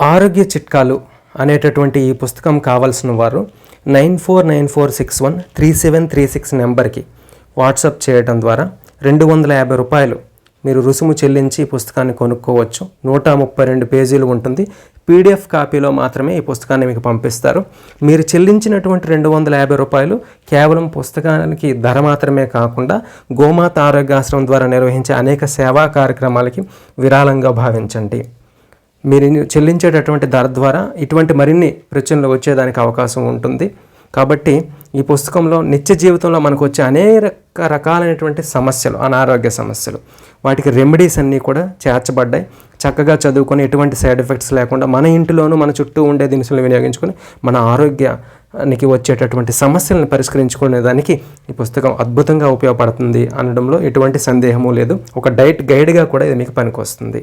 ఆరోగ్య చిట్కాలు అనేటటువంటి ఈ పుస్తకం కావాల్సిన వారు nine four nine four six one three seven three six నెంబర్కి వాట్సాప్ చేయడం ద్వారా రెండు వందల యాభై రూపాయలు మీరు రుసుము చెల్లించి ఈ పుస్తకాన్ని కొనుక్కోవచ్చు. నూట ముప్పై రెండు పేజీలు ఉంటుంది. పీడిఎఫ్ కాపీలో మాత్రమే ఈ పుస్తకాన్ని మీకు పంపిస్తారు. మీరు చెల్లించినటువంటి రెండు వందల యాభై రూపాయలు కేవలం పుస్తకానికి ధర మాత్రమే కాకుండా గోమాత ఆరోగ్యాశ్రమం ద్వారా నిర్వహించే అనేక సేవా కార్యక్రమాలకి విరాళంగా భావించండి. మీరు చెల్లించేటటువంటి ధర ద్వారా ఇటువంటి మరిన్ని ప్రచురణలు వచ్చేదానికి అవకాశం ఉంటుంది. కాబట్టి ఈ పుస్తకంలో నిత్య జీవితంలో మనకు వచ్చే అనేక రకాలైనటువంటి సమస్యలు అనారోగ్య సమస్యలు వాటికి రెమెడీస్ అన్నీ కూడా చేర్చబడ్డాయి. చక్కగా చదువుకొని ఎటువంటి సైడ్ ఎఫెక్ట్స్ లేకుండా మన ఇంటిలోనూ మన చుట్టూ ఉండే దినుసులు వినియోగించుకొని మన ఆరోగ్యానికి వచ్చేటటువంటి సమస్యలను పరిష్కరించుకునే దానికి ఈ పుస్తకం అద్భుతంగా ఉపయోగపడుతుంది అనడంలో ఎటువంటి సందేహము లేదు. ఒక డైట్ గైడ్గా కూడా ఇది మీకు పనికొస్తుంది.